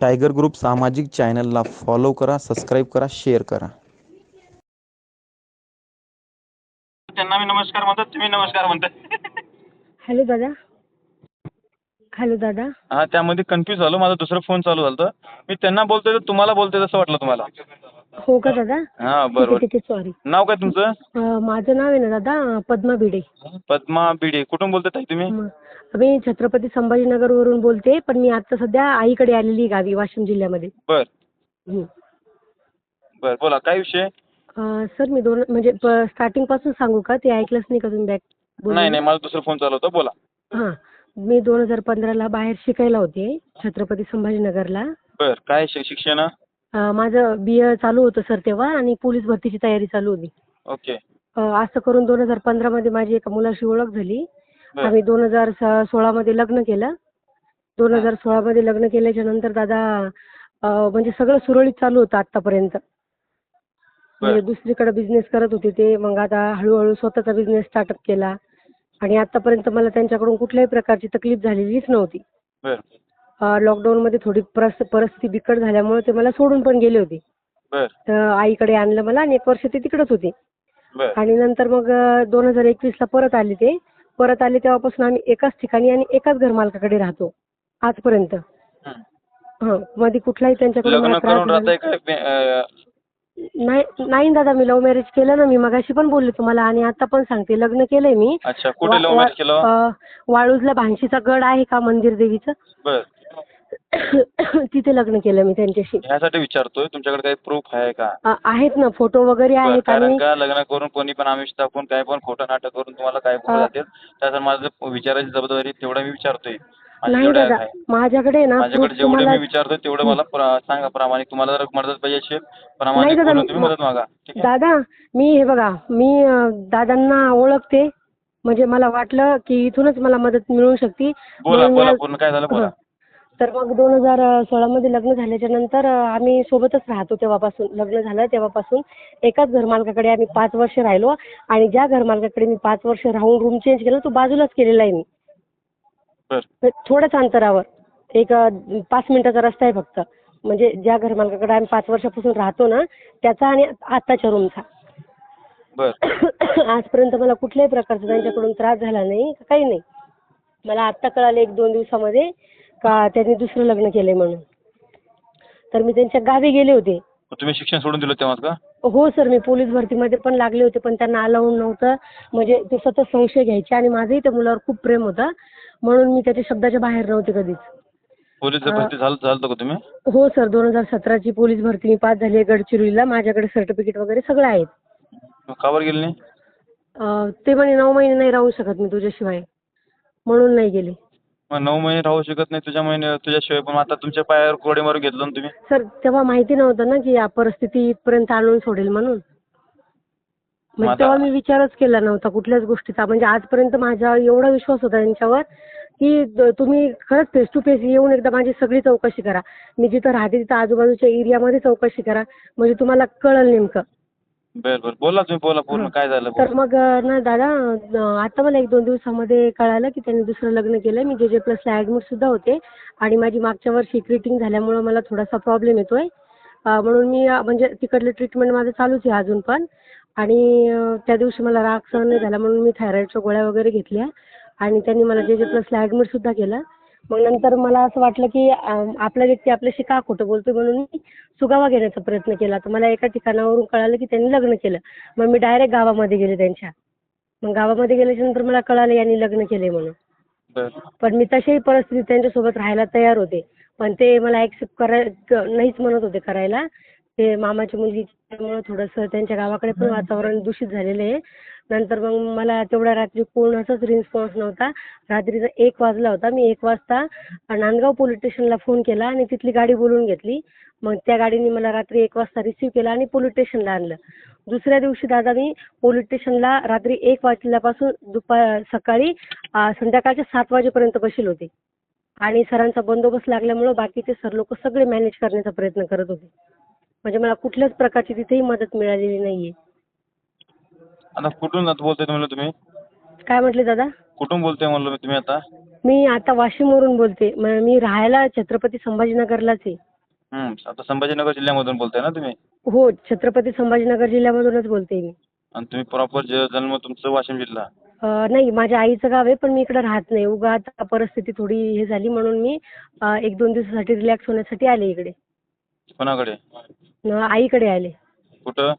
Tiger group सामाजिक चॅनलला follow करा सबस्क्राईब करा शेअर करा. त्यांना मी नमस्कार म्हणतात तुम्ही नमस्कार म्हणताय हॅलो दादा. हॅलो दादा. हा त्यामध्ये कन्फ्यूज झालो माझा दुसरा फोन चालू झाला मी त्यांना बोलतोय तर तुम्हाला बोलतोय असं वाटलं तुम्हाला. हो का दादा? हा बरोबर. ठीक आहे सॉरी नाव काय तुमचं? माझं नाव आहे ना दादा पद्मा भिडे. पद्मा बिडे कुठून बोलताय ताई तुम्ही? म- छत्रपती संभाजीनगरवरून बोलते पण मी आता सध्या आईकडे आलेली आहे गावी वाशिम जिल्ह्यामध्ये. बर. बर बोला काय विषय? सर मी दोन म्हणजे स्टार्टिंगपासून सांगू का? ते ऐकलंच नाही का तुम्ही बॅक नाही नाही माझा दुसरा फोन चालू होता बोला. हां. मी दोन हजार पंधराला बाहेर शिकायला होते छत्रपती संभाजीनगरला. बर काय शिक्षण? माझं बी ए चालू होतं सर तेव्हा आणि पोलीस भरतीची तयारी चालू होती. ओके असं करून दोन हजार पंधरामध्ये माझी एका मुलाशी ओळख झाली. आम्ही दोन हजार सोळामध्ये लग्न केलं. दोन हजार सोळामध्ये लग्न केल्याच्यानंतर दादा म्हणजे सगळं सुरळीत चालू होतं आतापर्यंत म्हणजे दुसरीकडे बिझनेस करत होते ते. मग आता हळूहळू स्वतःचा बिझनेस स्टार्टअप केला. आणि आतापर्यंत मला त्यांच्याकडून कुठल्याही प्रकारची तकलीफ झालेलीच नव्हती. लॉकडाऊनमध्ये थोडी परस परिस्थिती बिकट झाल्यामुळे ते मला सोडून पण गेले होते. बर. तर आईकडे आणलं मला आणि एक वर्ष ते तिकडेच होते. बर. आणि नंतर मग दोन हजार एकवीसला परत आले ते. परत आले तेव्हापासून आम्ही एकाच ठिकाणी आणि एकाच घरमालकाकडे राहतो आजपर्यंत. हं. हं मध्ये कुठलाही त्यांच्याकडून लग्न मला त्रास करून झाला- राहताय काय अं, नाही नाही दादा मी लव्ह मॅरेज केलं ना मी मगाशी पण बोलले तुम्हाला आणि आता पण सांगते. लग्न केलंय मी. अच्छा कुठे वा- लव्ह वा- मॅरेज केलं? अं, वाळूजला भानशीचा गड आहे का मंदिर देवीचं? बर. तिथे लग्न केलं मी त्यांच्याशी. ह्यासाठी विचारतोय तुमच्याकडे काही प्रूफ आहे का? अं, आहेत ना फोटो वगैरे बर, आहेत कारण आणि का लग्न करून कोणी पण आमिष टाकून काय पण खोटं नाटक करून तुम्हाला काय हा. जातील त्यासाठी माझं विचारायची जबाबदारी तेवढं मी विचारतोय. नाही दादा आहे. माझ्याकडे ना माझ्याकडे proof जेवढं तुम्हाला मी विचारतोय तेवढं मला प्रा- सांगा प्रामाणिक. तुम्हाला जर मदत पाहिजे असेल प्रामाणिक दादा, बोलून तुम्ही मदत मागा. ठीक आहे? दादा मी हे बघा मी अं, दादांना ओळखते. म्हणजे मला वाटलं की इथूनच मला मदत मिळू शकते. बोला म्हणून बोला पूर्ण काय झालं बोला. तर मग दोन हजार सोळामध्ये लग्न झाल्याच्यानंतर आम्ही सोबतच राहतो तेव्हापासून. लग्न झालं तेव्हापासून. एकाच घरमालकाकडे आम्ही पाच वर्ष राहिलो आणि ज्या घरमालकाकडे मी पाच वर्ष राहून रूम चेंज केला तो बाजूलाच केलेला आहे मी. तर थोड्याच अंतरावर. एक पाच मिनिटाचा रस्ता आहे फक्त. म्हणजे ज्या घरमालकाकडे आम्ही पाच वर्षापासून राहतो ना त्याचा आणि आत्ताच्या रूमचा आजपर्यंत मला कुठल्याही प्रकारचा त्यांच्याकडून त्रास झाला नाही काही नाही. मला आत्ता कळालं एक दोन दिवसामध्ये का त्यांनी दुसरं लग्न केलंय म्हणून? तर मी त्यांच्या गावी गेले होते. तुम्ही शिक्षण सोडून दिलं तेव्हाच का? हो सर मी पोलीस भरतीमध्ये पण लागले होते पण त्यांना अलाउड नव्हतं. म्हणजे ते सतत संशय घ्यायचे आणि माझंही त्या मुलावर खूप प्रेम होतं. म्हणून मी त्याच्या शब्दाच्या बाहेर नव्हते कधीच. पोलीस भरती झालं झालं का तुम्ही? हो सर दोन हजार सतराची पोलीस भरती मी पास झाली आहे गडचिरोलीला. माझ्याकडे सर्टिफिकेट वगैरे सगळं आहेत. मग का बरं गेले नाही? अं, ते म्हणे नऊ महिने नाही राहू शकत मी तुझ्याशिवाय. म्हणून नाही गेले. मग नऊ महिने राहू शकत नाही तुझ्या महिने तुझ्याशिवाय. पण आता तुमच्या पायावर कोडे मारून घेतलं ना तुम्ही? सर तेव्हा माहिती नव्हतं ना की या परिस्थिती इथपर्यंत आणून सोडेल म्हणून. म्हणजे माझा- तेव्हा मी विचारच केला नव्हता कुठल्याच गोष्टीचा. म्हणजे आजपर्यंत माझा एवढा विश्वास होता त्यांच्यावर की तुम्ही खरंच फेस टू फेस येऊन एकदा माझी सगळी चौकशी करा. मी जिथं राहते तिथं आजूबाजूच्या एरियामध्ये चौकशी करा. म्हणजे तुम्हाला कळलं नेमकं. बर बर. बोला तुम्ही बोला पूर्ण. काय झालं तर बोला. मग अं, ना दादा अं, आता मला एक दोन दिवसामध्ये कळालं की त्यांनी दुसरं लग्न केलं मी जे जे प्लसला ॲडमिट सुद्धा होते आणि माझी मागच्या वर्षी क्रिटिंग झाल्यामुळं मला थोडासा प्रॉब्लेम येतोय. अं, म्हणून मी अं, म्हणजे तिकडलं ट्रीटमेंट माझं चालूच आहे अजून पण. आणि अं, त्या दिवशी मला राग सहन नाही झाला म्हणून मी थायरॉईडच्या गोळ्या वगैरे घेतल्या. आणि त्यांनी मला जे जे प्लसला ॲडमिट सुद्धा केलं मग नंतर मला असं वाटलं की आपला व्यक्ती आपल्याशी का खोटं बोलतोय म्हणून मी सुगावा घेण्याचा प्रयत्न केला. तर मला एका ठिकाणावरून कळालं की त्यांनी लग्न केलं. मग मी डायरेक्ट गावामध्ये गेले त्यांच्या. मग गावामध्ये गेल्याच्यानंतर मला कळालं यांनी लग्न केलंय म्हणून. पण मी तशाही परिस्थितीत त्यांच्यासोबत राहायला तयार होते. पण ते मला ॲक्सेप्ट कराय नाहीच म्हणत होते करायला. ते मामाची मुलगी थोडंसं त्यांच्या गावाकडे पण वातावरण दूषित झालेलं आहे. नंतर मग मला तेवढ्या रात्री कोणाचाच रिस्पॉन्स नव्हता. रात्रीचा एक वाजला होता. मी एक वाजता नांदगाव पोलीस स्टेशनला फोन केला आणि तिथली गाडी बोलवून घेतली. मग त्या गाडीने मला रात्री एक वाजता रिसीव्ह केलं आणि पोलीस स्टेशनला आणलं. दुसऱ्या दिवशी दादा मी पोलीस स्टेशनला रात्री एक वाजल्यापासून दुपार सकाळी संध्याकाळच्या सात वाजेपर्यंत बसेल होते. आणि सरांचा बंदोबस्त लागल्यामुळं बाकीचे सर लोक सगळे मॅनेज करण्याचा प्रयत्न करत होते. म्हणजे मला कुठल्याच प्रकारची तिथेही मदत मिळालेली नाहीये. आता कुठून आता बोलताय तुम्हाला तुम्ही? काय म्हटले दादा? कुठून बोलतोय म्हणलं मी तुम्ही आता? मी आता वाशिमवरून बोलते. म- मी राहायला छत्रपती संभाजीनगरलाच आहे. हं, आता संभाजीनगर जिल्ह्यामधून बोलताय ना तुम्ही? हो छत्रपती संभाजीनगर जिल्ह्यामधूनच बोलते मी. आणि तुम्ही प्रॉपर जन्म तुमचं वाशिम जिल्हा? अं, नाही माझ्या आईचं गाव आहे पण मी इकडे राहत नाही. उगा आता परिस्थिती थोडी हे झाली म्हणून मी अं, एक दोन दिवसासाठी रिलॅक्स होण्यासाठी आले इकडे. कोणाकडे? आईकडे आले. कुठं?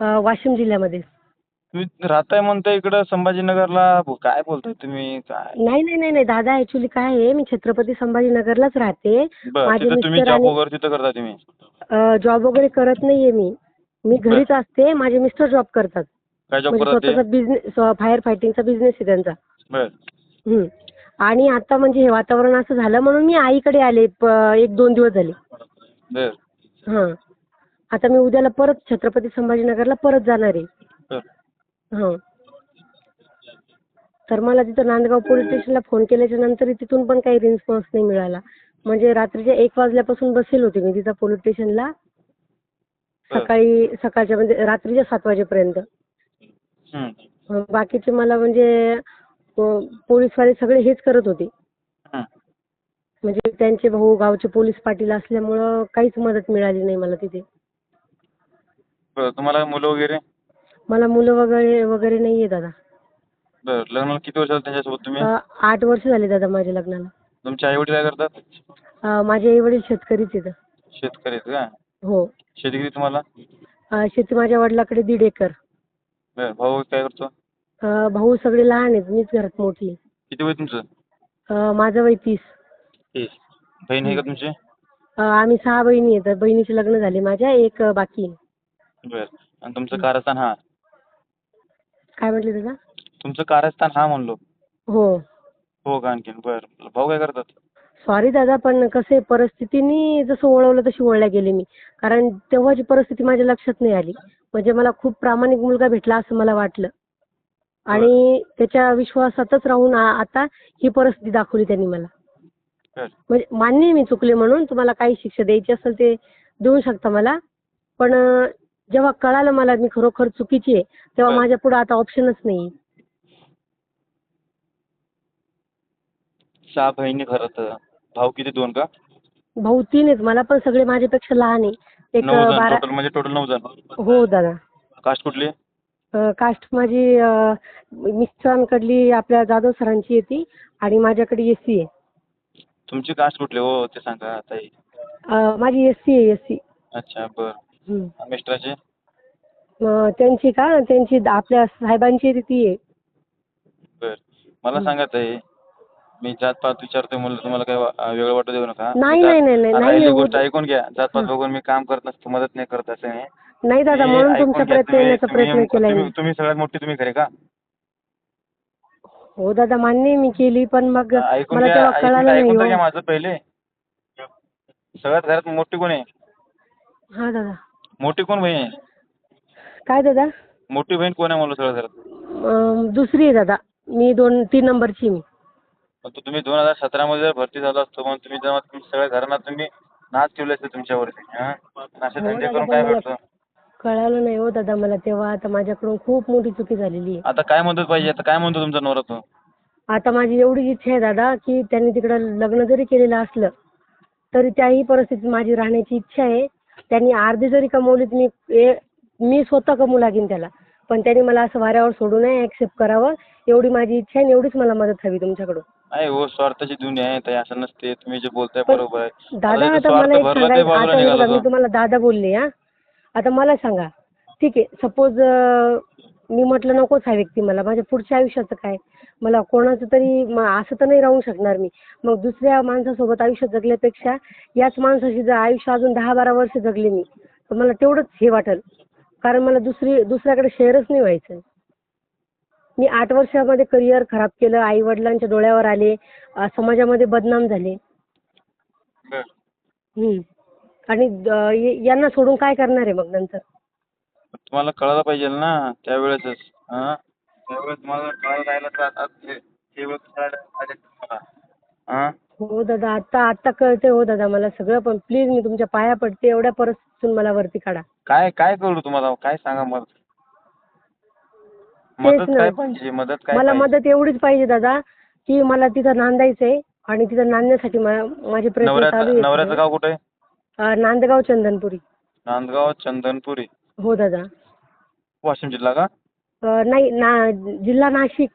अं, वाशिम जिल्ह्यामध्ये. तुम्ही राहताय म्हणताय इकडं संभाजीनगरला ब- काय बोलताय तुम्ही? काय? नाही नाही नाही नाही दादा ऍक्च्युली काय आहे मी छत्रपती संभाजीनगरलाच राहते. बरं माझे तिथं तुम्ही मिस्टर जॉब आणि- वगैरे तिथं करता तुम्ही? जॉब वगैरे करत नाहीये मी. मी घरीच असते माझे मिस्टर जॉब करतात. काय जॉब म्हणजे ते? स्वतःचा बिझनेस फायर फायटिंगचा बिझनेस आहे त्यांचा. बर. हम्म. आणि आता म्हणजे हे वातावरण असं झालं म्हणून मी आईकडे आले प- एक दोन दिवस झाले. बर. हां. आता मी उद्याला परत छत्रपती संभाजीनगरला परत जाणार आहे. हां. तर मला तिथं नांदगाव पोलीस स्टेशनला फोन केल्याच्यानंतर तिथून पण काही रिस्पॉन्स नाही मिळाला. म्हणजे रात्रीच्या एक वाजल्यापासून बसेल होते मी तिथं पोलीस स्टेशनला सकाळी सकाळच्या म्हणजे रात्रीच्या सात वाजेपर्यंत. हं. अं, बाकीचे मला म्हणजे अं, पोलीसवाले सगळे हेच करत होते. हं. म्हणजे त्यांचे भाऊ गावचे पोलीस पाटील असल्यामुळं काहीच मदत मिळाली नाही मला तिथे. बरं तुम्हाला मुलं वगैरे? मला मुलं वगैरे वगैरे नाही आहे दादा. बरं लग्नाला किती वर्ष झालं त्यांच्यासोबत तुम्ही? अं, आठ वर्ष झाले दादा माझ्या लग्नाला. तुमचे आई वडील काय करतात? अं, माझे आई वडील शेतकरीच आहेत. शेतकरी आहेत का? हो. शेती किती तुम्हाला? अं, शेती माझ्या वडिलाकडे दीड एकर. बरं भाऊ काय करतो? अं, भाऊ सगळे लहान आहेत मीच घरात मोठी आहे. किती वय तुमचं? अं, माझं वय तीस. तीस. बहीण आहे का तुमची? अं, आम्ही सहा बहिणी आहेत बहिणीचे लग्न झाले माझ्या एक अं, बाकी आहे. बरं. आणि तुमचं कारस्थान हा? काय म्हटले दादा तुमचं कारस्थान हा म्हणलो. हो. हो का आणखीन? बरं. भाऊ काय करतात? सॉरी दादा पण कसं आहे परिस्थितीने जसं वळवलं तशी वळल्या गेले मी. कारण तेव्हाची परिस्थिती माझ्या लक्षात नाही आली. म्हणजे मला खूप प्रामाणिक मुलगा भेटला असं मला वाटलं. आणि त्याच्या विश्वासातच राहून आ- आता ही परिस्थिती दाखवली त्यांनी मला. बरं. म्हणजे मान्य आहे मी चुकले म्हणून तुम्हाला काही शिक्षा द्यायची असेल ते देऊ शकता मला. पण अं, जेव्हा कळालं मला मी खरोखर चुकीची आहे तेव्हा. माझ्या पुढे आता ऑप्शनच नाही सहा बहिणी भाऊ किती दोन का? भाऊ तीन आहेत. मला पण सगळे माझ्यापेक्षा लहान आहे. एक नऊ अं, जण. बारा टोटल म्हणजे टोटल नऊ जण. हो दादा. कास्ट कुठली? अ, कास्ट माझी अ, मिस्टरांकडली आपल्या जाधव सरांची येते आणि माझ्याकडे एस सी आहे. तुमची कास्ट कुठली हो? ते सांगा ताई. अ, माझी एस सी आहे एस सी. अच्छा बरं. मिस्टराचे? त्यांची का? त्यांची द- आपल्या साहेबांची येते ती आहे. बर. मला सांगा ताई मी जातपात विचारतोय म्हणलं तुम्हाला काय वा- वेगळं वाटू देऊ नका. नाही, नाही, नाही, नाही, नाही, गोष्ट ऐकून घ्या. जातपात. बघून मी काम करत नसतो मदत नाही करत असं नाही नाही दादा मी म्हणून ऐकून तुमचा घ्या, प्रयत्न तुम्ही- येण्याचा प्रयत्न केलाय मी. तुम्ही तुम्ही सगळ्यात मोठी तुम्ही खरे का? हो दादा मान्य आहे मी केली पण मग ऐकून मला घ्या तेव्हा ऐकून कळालं घ्या, ऐकून तर नाही घ्या हो. माझं पहिले. सगळ्यात घरात मोठी कोण आहे? हा दादा. मोठी कोण बहीण आहे? काय दादा? मोठी बहीण कोण आहे घरात अम, दुसरी आहे दादा. मी दोन तीन नंबरची मी. पण तो तुम्ही दोन हजार सतरामध्ये जर भरती झाला असतो मग तुम्ही जेव्हा तुम्ही सगळ्या घरांना तुम्ही नाच ठेवले असते तुमच्यावरती हां? असे हो धंदे दादा, करून काय मला- भेटतं कळालं नाही हो दादा मला तेव्हा. आता माझ्याकडून खूप मोठी चुकी झालेली आहे. आता काय मदत पाहिजे आता काय म्हणतो तुमचा नवरा तो? आता माझी एवढीच इच्छा आहे दादा की त्यांनी तिकडं लग्न जरी केलेलं असलं तरी त्याही परिस्थितीत माझी राहण्याची इच्छा आहे. त्यांनी अर्धी जरी कमवलीत मी ए- मी स्वतः कमवू लागेन त्याला. पण त्यांनी मला असं वाऱ्यावर सोडू नये ऍक्सेप्ट करावं. एवढी माझी इच्छा आहे आणि एवढीच मला मदत हवी तुमच्याकडून. आहे हो स्वार्थाची दुनिया आहे ताई असं नसते. तुम्ही जे बोलताय पण बरोबर आहे. दादा आता आता स्वार्थ मला एक भरला ते सांगायचं बाजूला आता हे निघाला बघा, मी तो. तुम्हाला दादा बोलले हा. आता मला सांगा. ठीक आहे सपोज मी म्हटलं नकोच हा व्यक्ती मला. माझ्या पुढच्या आयुष्याचं काय? मला कोणाचं तरी म- असं तर नाही राहू शकणार मी. मग दुसऱ्या माणसासोबत आयुष्य जगल्यापेक्षा याच माणसाशी जर आयुष्य अजून दहा बारा वर्ष जगले मी तर मला तेवढंच हे वाटेल. कारण मला दुसरी दुसऱ्याकडे शेअरच नाही व्हायचं. मी आठ वर्षामध्ये करिअर खराब केलं आई वडिलांच्या डोळ्यावर आले अं, समाजामध्ये बदनाम झाले. हम्म. आणि अं, य- यांना सोडून काय करणार आहे मग नंतर? तुम्हाला कळायला पाहिजे ना त्यावेळेसच हां? त्यावेळेस तुम्हाला कळायला राहिलं तर आता हे- हे वेळ कळायला आले तुम्हाला. हां? हो दादा आता आता कळते हो दादा मला सगळं पण प्लीज मी तुमच्या पाया पडते एवढ्या परिस्थितीतून मला वरती काढा. काय काय करू तुम्हाला? काय सांगा मला मदत ना. काय पाहिजे? मदत काय मला पाहिजे? मदत एवढीच पाहिजे दादा की मला तिथं नांदायचंय आणि तिथं नांदण्यासाठी मा- माझे प्रयत्न नवऱ्याचं चालू नवऱ्याचं आहेत गाव कुठे? अं, नांदगाव चंदनपुरी. नांदगाव चंदनपुरी. हो दादा. वाशिम जिल्हा का? अं, नाही ना जिल्हा नाशिक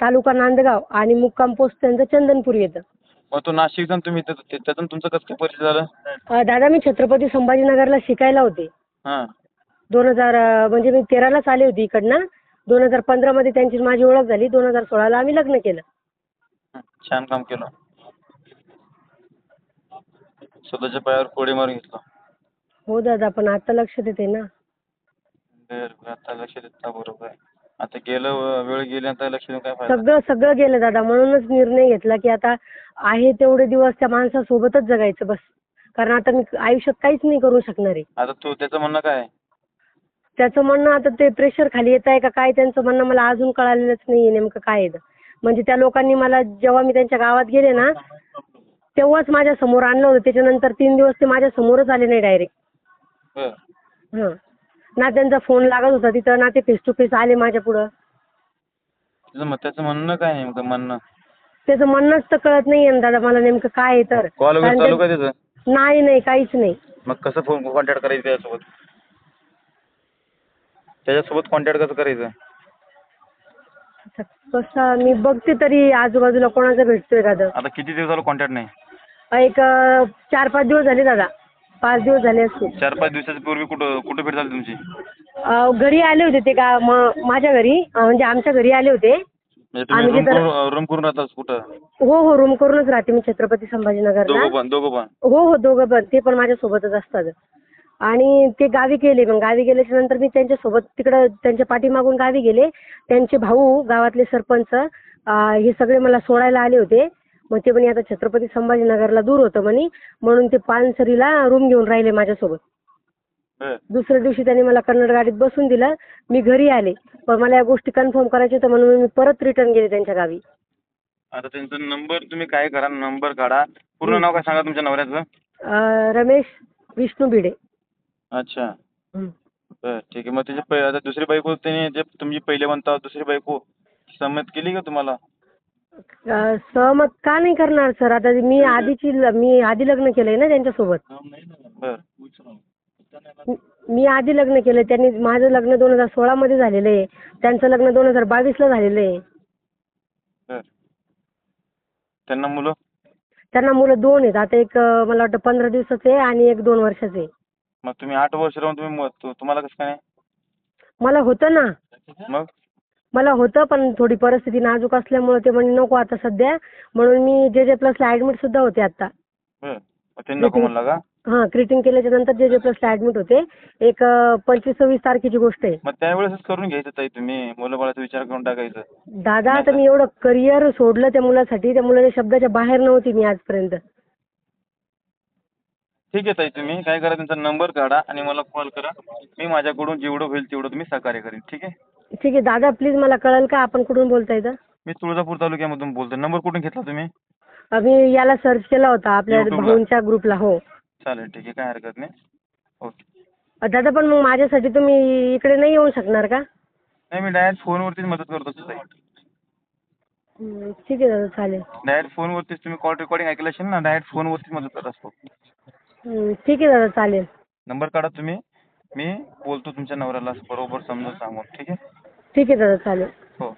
तालुका नांदगाव आणि मुक्काम पोस्ट त्यांचं चंदनपुरी येतं. मग तो नाशिक जाऊन तुम्ही इथं- ते- त्यातून तुमचं कसं काय परिचय झालं? अं, दादा मी छत्रपती संभाजीनगरला शिकायला होते. हां. दोन हजार म्हणजे मी तेरालाच आले होते इकडनं. दोन हजार पंधरामध्ये त्यांची माझी ओळख झाली. दोन हजार सोळाला आम्ही लग्न केलं. हं, छान काम केलं. स्वतःच्या पायावर कोडी मारून घेतलं. हो दादा पण आता लक्षात येते ना. बरं बरं. आता लक्ष देता बरोबर. आहे आता गेलं वेळ गेली आता लक्ष देऊन काय फायदा? सगळं सगळं गेलं दादा. म्हणूनच निर्णय घेतला की आता आहे तेवढे दिवस त्या माणसासोबतच जगायचं बस. कारण आता मी आयुष्यात काहीच नाही करू शकणार आहे. आता तू त्याचं म्हणणं काय आहे? त्याचं म्हणणं आता ते प्रेशर खाली येत आहे का काय? त्यांचं म्हणणं मला अजून कळालेलंच नाही नेमकं काय आहे ते. म्हणजे त्या लोकांनी मला जेव्हा मी त्यांच्या गावात गेले ना तेव्हाच माझ्यासमोर आणलं होतं. त्याच्यानंतर तीन दिवस ते माझ्या समोरच आले नाही डायरेक्ट बरं. हं. ना त्यांचा फोन लागत होता तिथं ना ते फेस टू फेस आले माझ्या पुढं. तुझं त्याचं म्हणणं काय आहे नेमकं म्हणणं? त्याचं म्हणणंच तर कळत नाही ना दादा मला नेमकं काय आहे तर. कॉल वगैरे कारण चालू ते- काय त्याचं? नाही नाही काहीच नाही. मग कसं फोन कॉन्टॅक्ट करायचं त्याच्यासोबत? त्याच्यासोबत कॉन्टॅक्ट कसं करायचं? आता कसं मी बघते तरी आजूबाजूला कोणाचं भेटतोय का तर. आता किती दिवस झालं कॉन्टॅक्ट नाही? एक अं, चार पाच दिवस झाले दादा. पाच दिवस झाले असतील. चार पाच दिवसाच्या पूर्वी कुठं कुठं भेट झाली तुमची? अं, घरी आले होते ते का म- माझ्या घरी अं, म्हणजे आमच्या घरी आले होते. म्हणजे तुम्ही आम्ही रूम तिथं- करून रूम करून राहता कुठं? हो हो रूम करूनच राहते मी छत्रपती संभाजीनगरला. दोघं पण दोघं पण? हो हो दोघं पण. ते पण माझ्यासोबतच असतात. आणि ते गावी गेले मग गावी गेल्याच्यानंतर मी त्यांच्यासोबत तिकडं त्यांच्या पाठीमागून गावी गेले. त्यांचे भाऊ गावातले सरपंच अं, हे सगळे मला सोडायला आले होते. मग ते म्हणे आता छत्रपती संभाजीनगरला दूर होतं म्हणे म्हणून ते पानसरीला रूम घेऊन राहिले माझ्यासोबत. दुसऱ्या दिवशी त्यांनी मला कन्नड गाडीत बसून दिलं. मी घरी आले. पण मला या गोष्टी कन्फर्म करायच्या होत्या म्हणून मी परत रिटर्न गेले त्यांच्या गावी. आता त्यांचा नंबर तुम्ही काय करा नंबर काढा. पूर्ण नाव काय सांगा तुमच्या नवऱ्याचं? रमेश विष्णू भिडे. अच्छा. ठीक आहे. मग त्याचे दुसरी बायको त्याने जे तुमची पहिले म्हणता दुसरी बायको संमत केली का तुम्हाला? सहमत का नाही करणार सर? आता मी आधीची मी आधी लग्न केलंय ना त्यांच्यासोबत. मी- मी आधी लग्न केलंय. त्यांनी माझं लग्न दोन हजार सोळा मध्ये झालेलं आहे. त्यांचं लग्न दोन हजार बावीस ला झालेलं आहे. त्यांना मुलं? त्यांना मुलं दोन आहेत. आता एक मला वाटतं पंधरा दिवसाचे आहे आणि एक दोन वर्षाचे आहे. मग तुम्ही आठ वर्ष राहून तुम्ही तुम्हाला कसं काय मला होतं ना. मग? मला होतं पण थोडी परिस्थिती नाजूक असल्यामुळे ते म्हणे नको आता सध्या. म्हणून मी जे जे प्लसला ऍडमिट सुद्धा होते आता. बरं मग ते नको म्हणला का? हां क्रिटिंग केल्याच्यानंतर जे जे प्लसला ऍडमिट होते एक पंचवीस सव्वीस तारखेची गोष्ट आहे. मग त्यावेळेसच करून घ्यायचं ताई तुम्ही. मुलं बाळाचा विचार करून टाकायचं. दादा आता मी एवढं करिअर सोडलं त्या मुलासाठी त्या मुलाच्या शब्दाच्या बाहेर नव्हती मी आजपर्यंत. ठीक आहे ताई तुम्ही काय करा त्यांचा नंबर काढा आणि मला कॉल करा. मी माझ्याकडून जेवढं होईल तेवढं तुम्ही सहकार्य करेन. ठीक आहे? ठीक आहे दादा प्लीज मला कळेल का? आपण कुठून बोलताय तर मी तुळजापूर तालुक्यामधून बोलतोय. नंबर कुठून घेतला तुम्ही? मी याला सर्च केला होता आपल्या YouTube ला? भाऊंच्या ग्रुपला हो. चालेल ठीक आहे काय हरकत नाही. ओके दादा पण मग माझ्यासाठी तुम्ही इकडे नाही येऊ शकणार का? नाही मी डायरेक्ट फोनवरतीच मदत करत ताई ठीक आहे दादा चालेल. डायरेक्ट फोनवरतीच तुम्ही कॉल रेकॉर्डिंग ऐकलं असेल ना डायरेक्ट फोनवरतीच मदत करत असतो. ठीक आहे दादा चालेल. नंबर काढा तुम्ही. मी बोलतो तुमच्या नवऱ्याला बरोबर समजून सांगून ठीक आहे? ठीक आहे दादा चालेल. हो.